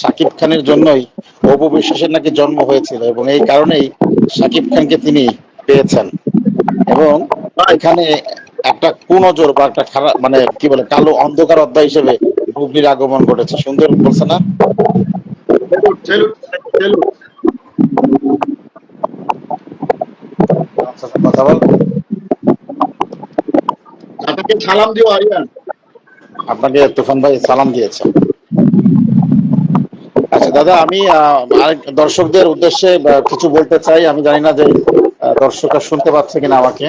সাকিব খানের জন্যই অপু বিশ্বাসের নাকি জন্ম হয়েছিল এবং এই কারণেই সাকিব খানকে তিনি পেয়েছেন। এবং এখানে একটা কুনজর বা একটা খারাপ মানে কি বলে কালো অন্ধকার অধ্যায় হিসেবে বুবলির আগমন ঘটেছে। সুন্দর বলছে না? আচ্ছা, আচ্ছা, কথা বল। আপনাকে সালাম দিও আরিয়ান। আপনাকে তুফান ভাই সালাম দিয়েছে। আচ্ছা দাদা, আমি দর্শকদের উদ্দেশ্যে কিছু বলতে চাই। আমি জানি না যে দর্শকরা শুনতে পাচ্ছে কিনা আমাকে।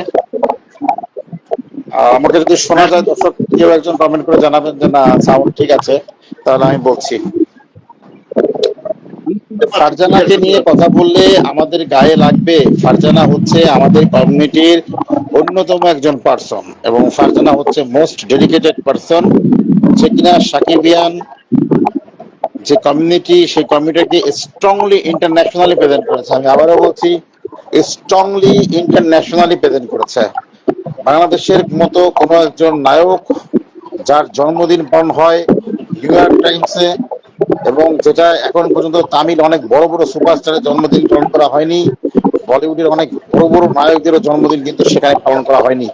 আমাকে যদি শোনা যায়, দর্শক কেউ একজন কমেন্ট করে জানাবেন যে, না সাউন্ড ঠিক আছে, তাহলে আমি বলছি। ফারজানাকে নিয়ে কথা বললে আমাদের গায়ে লাগবে। ফারজানা হচ্ছে আমাদের কমিউনিটির অন্যতম একজন পার্সন এবং ফারজানা হচ্ছে মোস্ট ডেডিকেটেড পার্সন যে কিনা সাকিবিয়ান যে কমিউনিটি সেই কমিউনিটিকে স্ট্রংলি ইন্টারন্যাশনালি প্রেজেন্ট করেছে। আমি আবারও বলছি স্ট্রংলি ইন্টারন্যাশনালি প্রেজেন্ট করেছে। বাংলাদেশের মতো কোনো একজন নায়ক যার জন্মদিন পালন হয় নিউ ইয়র্ক টাইমসে এবং যেটা এখন পর্যন্ত তামিল অনেক বড় বড় সুপারস্টারের জন্মদিন পালন করা হয়নি, বলিউডের অনেক বড় বড় নায়কদেরও জন্মদিন কিন্তু সেখানে পালন করা হয়নি।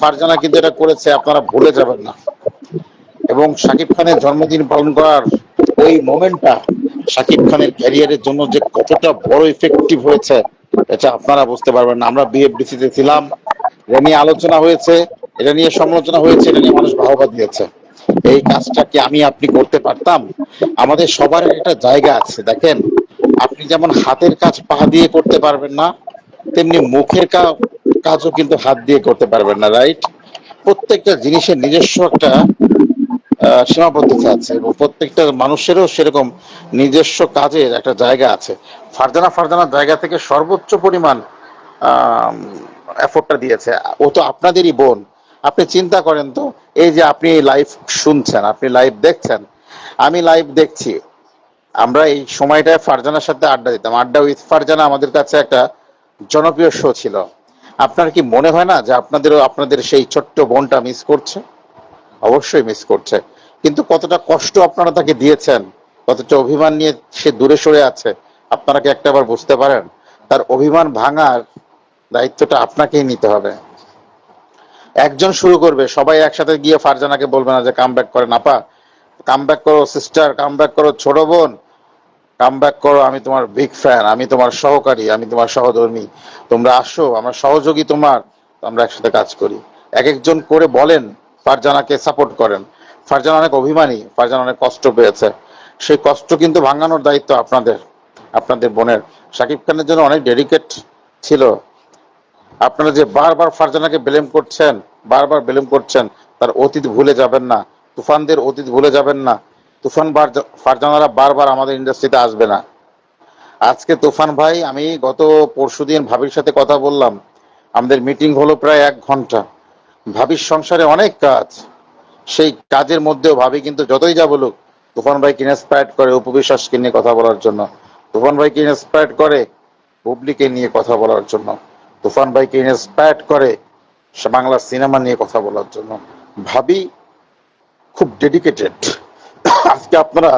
ফারজানা কিন্তু এটা করেছে, আপনারা ভুলে যাবেন না। এবং শাকিব খানের জন্মদিন পালন করার ওই মোমেন্টটা শাকিব খানের ক্যারিয়ারের জন্য যে কতটা বড় ইফেক্টিভ হয়েছে, এটা আপনারা বুঝতে পারবেন না। আমরা বিএফডিসি তে ছিলাম, এটা নিয়ে আলোচনা হয়েছে, এটা নিয়ে সমালোচনা হয়েছে, এটা নিয়ে মানুষ বাহবা দিয়েছে। এই কাজটা কি আমি আপনি করতে পারতাম? আমাদের সবার একটা জায়গা আছে, দেখেন, আপনি যেমন হাতের কাজ পা দিয়ে করতে পারবেন না, তেমনি মুখের কাজও কিন্তু হাত দিয়ে করতে পারবেন না রাইট প্রত্যেকটা জিনিসের নিজস্ব একটা সীমাবদ্ধতা আছে এবং প্রত্যেকটা মানুষেরও সেরকম নিজস্ব কাজের একটা জায়গা আছে। ফারজানা ফারজানার জায়গা থেকে সর্বোচ্চ পরিমাণ এফোর্টটা দিয়েছে। ও তো আপনাদেরই বোন। আপনি চিন্তা করেন তো, এই যে আপনি লাইভ শুনছেন, আপনি লাইভ দেখছেন, আমি লাইভ দেখছি। আমরা এই সময়টায় ফারজানার সাথে আড্ডা দিতাম। আড্ডা উইথ ফারজানা আমাদের কাছে একটা জনপ্রিয় শো ছিল। আপনার কি মনে হয় না যে আপনাদেরও, আপনাদের সেই ছোট্ট বোনটা মিস করছে? অবশ্যই মিস করছে। কিন্তু কতটা কষ্ট আপনারা তাকে দিয়েছেন, কতটা অভিমান নিয়ে সে দূরে সরে আছে, আপনারা কি একটা বার বুঝতে পারেন? তার অভিমান ভাঙার দায়িত্বটা আপনাকেই নিতে হবে। একজন শুরু করবে, সবাই একসাথে গিয়ে ফারজানাকে বলবে না যে কাম ব্যাক করেন আপা কাম ব্যাক করো সিস্টার কাম ব্যাক করো ছোট বোন কাম ব্যাক করো, আমি তোমার বিগ ফ্যান আমি তোমার সহকারী, আমি তোমার সহধর্মী, তোমরা আসো, আমরা সহযোগী তোমার আমরা একসাথে কাজ করি। এক একজন করে বলেন ফারজানাকে সাপোর্ট করেন। ফারজানা অনেক অভিমানী, ফারজানা অনেক কষ্ট পেয়েছে। সেই কষ্ট কিন্তু ভাঙানোর দায়িত্ব আপনাদের আপনাদের বোনের। শাকিব খানের জন্য অনেক ডেডিকেট ছিল। আপনারা যে বারবার ফারজানাকে ব্লেম করছেন, বারবার ব্লেম করছেন, তার অতীত ভুলে যাবেন না। তুফানদের অতীত ভুলে যাবেন না। তুফান ফারজানারা বারবার আমাদের ইন্ডাস্ট্রিতে আসবে না। আজকে তুফান ভাই, আমি গত পরশুদিন ভাবির সাথে কথা বললাম। আমাদের মিটিং হলো প্রায় এক ঘণ্টা। ভাবির সংসারে অনেক কাজ। সেই কাজের মধ্যেও ভাবি কিন্তু যতই যা বলুক, তুফান ভাইকে ইন্সপায়ার্ড করে উপবিশ্বাসকে নিয়ে কথা বলার জন্য, তুফান ভাইকে ইন্সপায়ার্ড করে বুবলিকে নিয়ে কথা বলার জন্য, তুফান ভাইকে ইন্সপায়ার্ড করে বাংলা সিনেমা নিয়ে কথা বলার জন্য। ভাবি খুব ডেডিকেটেড আজকে আপনারা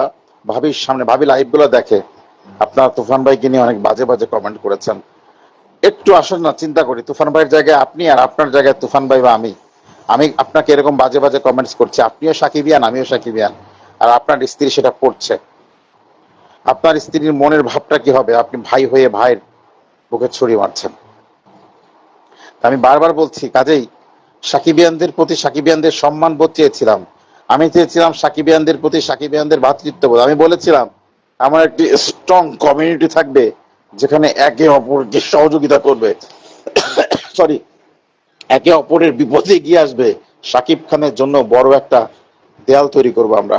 ভাবির সামনে, ভাবি লাইভগুলো দেখে আপনারা তুফান ভাইকে নিয়ে অনেক বাজে বাজে কমেন্ট করেছেন। একটু আসুন না, চিন্তা করি। তুফান ভাইয়ের জায়গায় আপনি আর আপনার জায়গায় তুফান ভাই বা আমি। আমি আপনাকে এরকম বাজে বাজে কমেন্টস করছি। আপনিও সাকিবিয়ান আমিও সাকিবিয়ান আর। আপনার স্ত্রী সেটা পড়ছে আপনার স্ত্রীর মনের ভাবটা কি হবে? আপনি ভাই হয়ে ভাইয়ের বুকে ছুরি মারছেন। আমি বারবার বলছি, কাজেই সাকিবিয়ানদের প্রতি সাকিবিয়ানদের সম্মান বোধ চেয়েছিলাম। আমি চেয়েছিলাম সাকিবিয়ানদের প্রতি সাকিবিয়ানদের ভ্রাতৃত্ববোধ আমি বলেছিলাম, আমার একটি স্ট্রং কমিউনিটি থাকবে। যেখানে একে অপরকে সহযোগিতা করবে। সরি একে অপরের বিপদে এগিয়ে আসবে। সাকিব খানের জন্য বড় একটা দেয়াল তৈরি করব আমরা।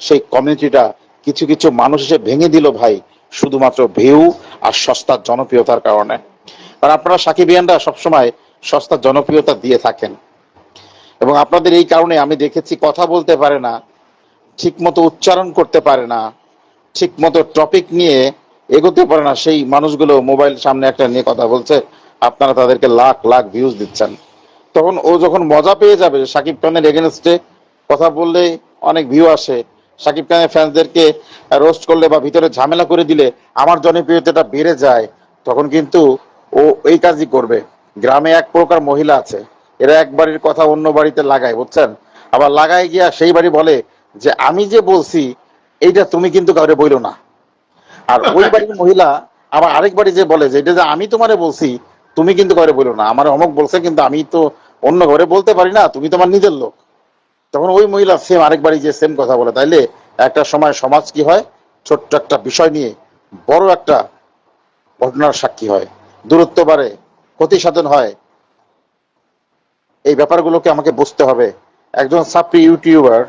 সেই কমিউনিটিটা কিছু কিছু মানুষ এসে ভেঙে দিল ভাই, শুধুমাত্র ভিউ আর সস্তার জনপ্রিয়তার কারণে। কারণ আপনারা সাকিবিয়ানরা সবসময় সস্তার জনপ্রিয়তা দিয়ে থাকেন। এবং আপনাদের এই কারণে আমি দেখেছি কথা বলতে পারে না ঠিক মতো উচ্চারণ করতে পারে না ঠিক মতো টপিক নিয়ে এগোতে পারে না। সেই মানুষগুলো মোবাইল সামনে একটা নিয়ে কথা বলছে, আপনারা তাদেরকে লাখ লাখ ভিউজ দিচ্ছেন। তখন ও যখন মজা পেয়ে যাবে সাকিব খানের এগেনস্টে কথা বললে অনেক ভিউ আসে। সাকিব খানের ফ্যান্সদেরকে রোস্ট করলে বা ভিতরে ঝামেলা করে দিলে আমার জনপ্রিয়তাটা বেড়ে যায়। তখন কিন্তু ও এই কাজই করবে। গ্রামে এক প্রকার মহিলা আছে, এরা এক বাড়ির কথা অন্য বাড়িতে লাগায়, বুঝছেন? আবার লাগায় গিয়া সেই বাড়ি বলে যে, আমি যে বলছি, এইটা তুমি কিন্তু কাউরে বইলো না। আর ওই বাড়ির মহিলা আবার আরেক বাড়ি যে বলে যে, এটা যে আমি তোমারে বলছি, তুমি কিন্তু কাউরে বলো না। আমার অমুক বলছে কিন্তু আমি তো অন্য ঘরে বলতে পারি না, তুমি তোমার নিজের লোক। তখন ওই মহিলা সেম আরেক বাড়ি যে সেম কথা বলে। তাইলে একটা সময় সমাজ কি হয়? ছোট্ট একটা বিষয় নিয়ে বড় একটা ঘটনার সাক্ষী হয়। দূরত্ব বাড়ে, ক্ষতি সাধন হয়। এই ব্যাপারগুলোকে আমাকে বুঝতে হবে। একজন সাপ্রি ইউটিউবার,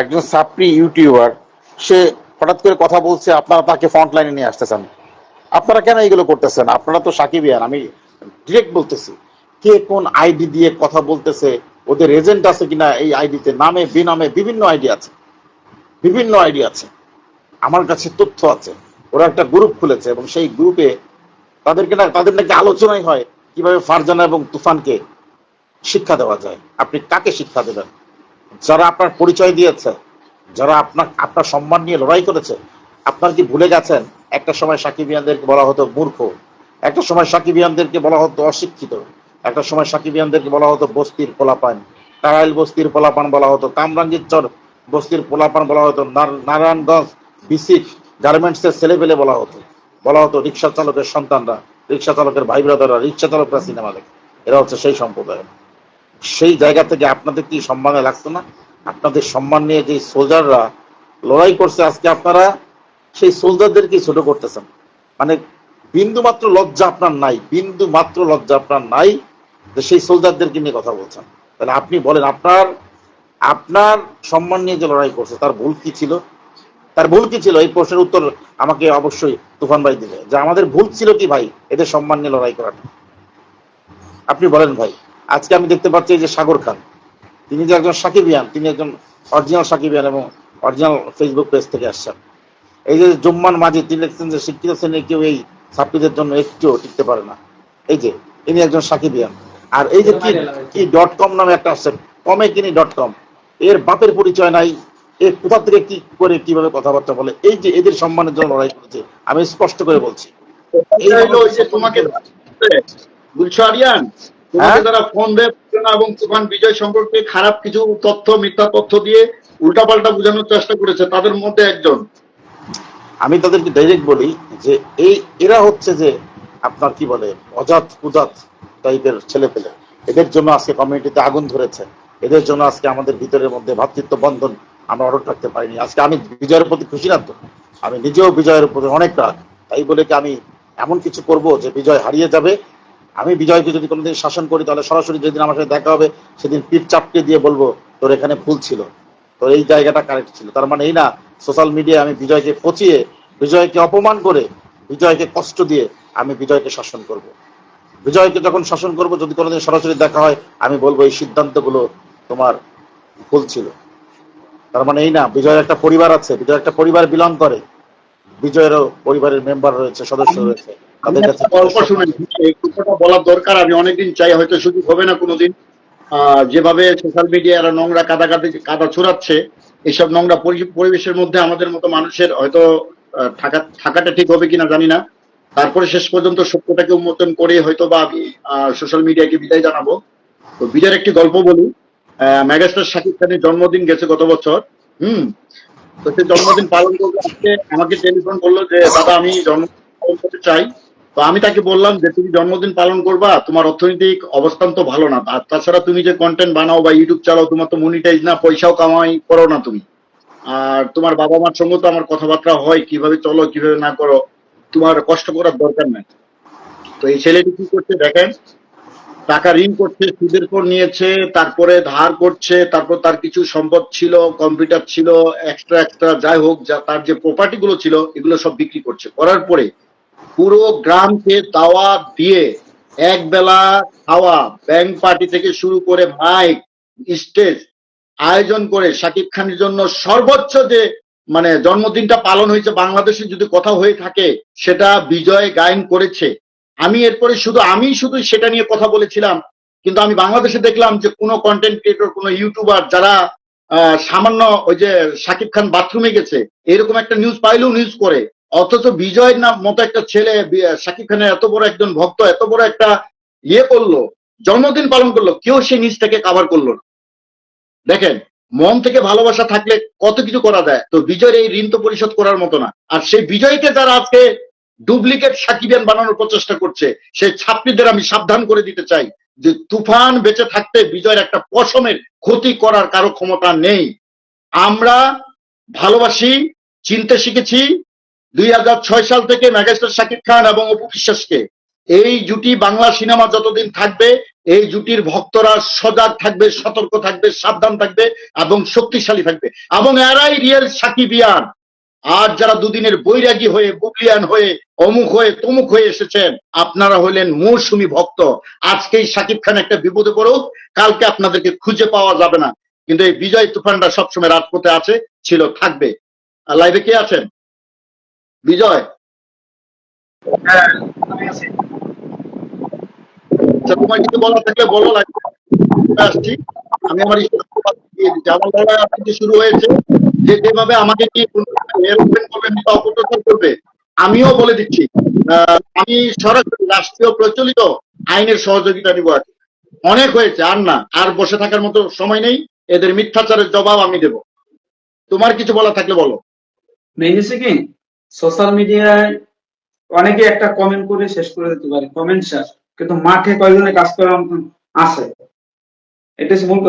একজন সাপ্রি ইউটিউবার, সে হঠাৎ করে কথা বলছে, আপনারা তাকে ফ্রন্ট লাইনে নিয়ে আসতেছেন। আপনারা কেন এগুলো করতেছেন? আপনারা তো সাকিবিয়ান, আমি ডিরেক্ট বলতেছি, কে কোন আইডি দিয়ে কথা বলতেছে, ওদের এজেন্ট আছে কিনা এই আইডিতে নামে, বিনামে বিভিন্ন আইডি আছে। বিভিন্ন আইডি আছে। আমার কাছে তথ্য আছে। ওরা একটা গ্রুপ খুলেছে এবং সেই গ্রুপে তাদেরকে না, তাদের নাকি আলোচনাই হয় কীভাবে ফারজানা এবং তুফানকে শিক্ষা দেওয়া যায়। আপনি কাকে শিক্ষা দেবেন? যারা আপনার পরিচয় দিয়েছে যারা আপনার আপনার সম্মান নিয়ে লড়াই করেছে, আপনার কি ভুলে গেছেন? একটা সময় সাকিবিয়ানদেরকে বলা হতো মূর্খ, একটা সময় সাকিবিয়ানদেরকে বলা হতো অশিক্ষিত, একটা সময় সাকিবিয়ানদেরকে বলা হতো বস্তির পোলাপান টারাইল বস্তির পোলাপান বলা হতো কামরাঙ্গীরচর বস্তির পোলাপান বলা হতো নারায়ণগঞ্জ বিসিক গার্মেন্টসের ছেলেপেলে বলা হতো বলা হতো রিক্সা চালকের সন্তানরা রিক্সা চালকের ভাই ব্রাদাররা রিক্সা চালকরা সিনেমা দেখে। এরা হচ্ছে সেই সম্প্রদায়। সেই জায়গা থেকে আপনাদের কি সম্মানে লাগতো না? আপনাদের সম্মান নিয়ে যে সোলজাররা লড়াই করছে আজকে আপনারা, সেই সোলজারদেরকে ছোট করতেছেন। মানে বিন্দু মাত্র লজ্জা আপনার নাই বিন্দু মাত্র লজ্জা আপনার নাই যে সেই সোলজারদেরকে নিয়ে কথা বলছেন। তাহলে আপনি বলেন, আপনার আপনার সম্মান নিয়ে যে লড়াই করছে, তার ভুল কি ছিল? তার ভুল কি ছিল? এই প্রশ্নের উত্তর আমাকে অবশ্যই তুফান ভাই দিবে। যে আমাদের ভুল ছিল কি ভাই? এদের সম্মান নিয়ে লড়াই করাটা। আপনি বলেন ভাই। আজকে আমি দেখতে পাচ্ছি যে সাগর খান। তিনি যে একজন সাকিবিয়ান তিনি একজন অরিজিনাল সাকিবিয়ান এবং অরিজিনাল ফেসবুক পেজ থেকে আসছেন। এই যে জুম্মান মাঝি তিনি লিখছেন যে শিক্ষিত শ্রেণির কেউ এই ছাত্রীদের জন্য একটুও টিকতে পারে না। এই যে, ইনি একজন সাকিবিয়ান আর এই যে কি কি ডট কম নামে একটা আছে, কমে কিনি ডট কম এর বাপের পরিচয় নাই, এর কোথা থেকে কি করে কীভাবে কথাবার্তা বলে, এই যে এদের সম্মানের জন্য লড়াই করেছে, আমি স্পষ্ট করে বলছি। তোমাকে আরিয়ান তোমাকে হ্যাঁ? যারা ফোন দেয় এবং তুফান বিজয় সম্পর্কে খারাপ কিছু তথ্য মিথ্যা তথ্য দিয়ে উল্টাপাল্টা বোঝানোর চেষ্টা করেছে তাদের মধ্যে একজন। আমি তাদেরকে ডাইরেক্ট বলি যে এই এরা হচ্ছে যে আপনার কি বলে অজাত কুজাত টাইপের ছেলে পেলে এদের জন্য আজকে কমিউনিটিতে আগুন ধরেছে। এদের জন্য আজকে আমাদের ভিতরের মধ্যে ভ্রাতৃত্ব বন্ধন আমরা অটুট রাখতে পারিনি। আজকে আমি বিজয়ের প্রতি খুশি না তো? আমি নিজেও বিজয়ের প্রতি অনেক রাগ। তাই বলে কি আমি এমন কিছু করব যে বিজয় হারিয়ে যাবে? আমি বিজয়কে যদি কোনোদিন শাসন করি, তাহলে সরাসরি যেদিন আমার সাথে দেখা হবে, সেদিন পিঠ চাপকে দিয়ে বলব, তোর এখানে ভুল ছিল। তোর এই জায়গাটা কারেক্ট ছিল। তার মানে এই না সোশ্যাল মিডিয়ায় আমি বিজয়কে পচিয়ে, বিজয়কে অপমান করে, বিজয়কে কষ্ট দিয়ে আমি বিজয়কে শাসন করব। বিজয়কে যখন শাসন করব, যদি কোনোদিন সরাসরি দেখা হয়, আমি বলব এই সিদ্ধান্তগুলো তোমার ভুল ছিল। তার মানে এই না, বিজয়ের একটা পরিবার আছে বিজয় একটা পরিবার বিলং করে। বিজয়েরও পরিবারের মেম্বার রয়েছে, সদস্য রয়েছে। তাদের কাছে এই গল্পটা বলার দরকার আমি অনেকদিন চাই হয়তো সুযোগ হবে না কোনোদিন। যেভাবে সোশ্যাল মিডিয়া এরা নোংরা কাদা কাদা কাদা ছড়াচ্ছে এইসব নোংরা পরিবেশের মধ্যে আমাদের মতো মানুষের হয়তো থাকা থাকাটা ঠিক হবে কিনা জানি না। তারপরে শেষ পর্যন্ত সত্যটাকে উন্মোচন করে হয়তো বা আমি সোশ্যাল মিডিয়াকে বিদায় জানাব। তো বিজয়ের একটি গল্প বলি। আহ, মেগাস্টার শাকিব খানের জন্মদিন গেছে গত বছর। হুম? তো সে জন্মদিন পালন করতে আজকে আমাকে টেলিফোন করল যে দাদা আমি জন্মদিন পালন করতে চাই। তো আমি তাকে বললাম যে, তুমি জন্মদিন পালন করবা, তোমার অর্থনৈতিক অবস্থান তো ভালো না। আর তাছাড়া তুমি যে কন্টেন্ট বানাও বা ইউটিউব চালাও, তোমার তো মনিটাইজ না, পয়সাও কামাই করো না তুমি। আর তোমার বাবা মার সঙ্গে তো আমার কথাবার্তা হয়, কীভাবে চলো, কীভাবে না করো, তোমার কষ্ট করার দরকার নাই। তো এই ছেলেটি কি করছে দেখেন, টাকা ঋণ করছে, সুদের পর নিয়েছে, তারপরে ধার করছে, তারপর তার কিছু সম্পদ ছিল কম্পিউটার ছিল এক্সট্রা এক্সট্রা যাই হোক, যা তার যে প্রপার্টি গুলো ছিল, এগুলো সব বিক্রি করছে। করার পরে পুরো গ্রামকে দাওয়া দিয়ে এক বেলা খাওয়া ব্যাংক পার্টি থেকে শুরু করে মাইক স্টেজ আয়োজন করে শাকিব খানের জন্য সর্বোচ্চ যে মানে জন্মদিনটা পালন হয়েছে বাংলাদেশে যদি কথা হয়ে থাকে, সেটা বিজয় গায়ন করেছে। আমি এরপরে শুধু, আমি শুধু সেটা নিয়ে কথা বলেছিলাম, কিন্তু আমি বাংলাদেশে দেখলাম যে কোনো কন্টেন্ট ক্রিয়েটর কোনো ইউটিউবার যারা সামান্য ওই যে শাকিব খান বাথরুমে গেছে, এরকম একটা নিউজ পাইলেও নিউজ করে। অথচ বিজয় নাম মতো একটা ছেলে সাকিব খানের এত বড় একজন ভক্ত, এত বড় একটা ইয়ে করল, জন্মদিন পালন করল, কেউ সেই নিউজটাকে কাভার করল না। দেখেন, মন থেকে ভালোবাসা থাকলে কত কিছু করা যায়, তো বিজয়ের এই ঋণ তো পরিশোধ করার মতো না। আর সেই বিজয়কে যারা আজকে ডুপ্লিকেট সাকিবিয়ান বানানোর প্রচেষ্টা করছে, সেই ছাত্রীদের আমি সাবধান করে দিতে চাই যে তুফান বেঁচে থাকতে বিজয়ের একটা পশমের ক্ষতি করার কারও ক্ষমতা নেই। আমরা ভালোবাসি, চিনতে শিখেছি দুই হাজার ছয় সাল থেকে মেগাস্টার শাকিব খান এবং অপু বিশ্বাসকে এই জুটি বাংলা সিনেমা যতদিন থাকবে, এই জুটির ভক্তরা সজাগ থাকবে, সতর্ক থাকবে, সাবধান থাকবে এবং শক্তিশালী থাকবে। এবং এরাই রিয়েল সাকিবিয়ান আর যারা দুদিনের বৈরাগী হয়ে, বুবলিয়ান হয়ে, অমুক হয়ে, তমুক হয়ে এসেছেন, আপনারা হইলেন মৌসুমী ভক্ত। আজকেই সাকিব খান একটা বিপদে পড়ুক, কালকে আপনাদেরকে খুঁজে পাওয়া যাবে না। কিন্তু এই বিজয় তুফানটা সবসময় রাজপথে আছে, ছিল, থাকবে। লাইভে কে আছেন? বিজয়। হ্যাঁ আমি তোমার কিছু বলা থাকলে বলো লাগবে আসছি। আমি আমার ইস্তেমার দিয়ে দিচ্ছি। আমার লড়াই আজকে যে শুরু হয়েছে। যে যেভাবে আমাকে কি এরোপ্লেন করবে মিথ্যা অপপ্রচার করবে আমিও বলে দিচ্ছি। আমি সরাসরি রাষ্ট্রীয় প্রচলিত আইনের সহযোগিতা নিব আর কি। অনেক হয়েছে আর না। আর বসে থাকার মতো সময় নেই। এদের মিথ্যাচারের জবাব আমি দেব। তোমার কিছু বলা থাকলে বলো। মেইন কি সোশ্যাল মিডিয়ায় অনেকে একটা কমেন্ট করে শেষ করে দিতে পারে কমেন্ট শেষ, কিন্তু মাঠে কয়জনে কাজ করার আছে? এটা মূল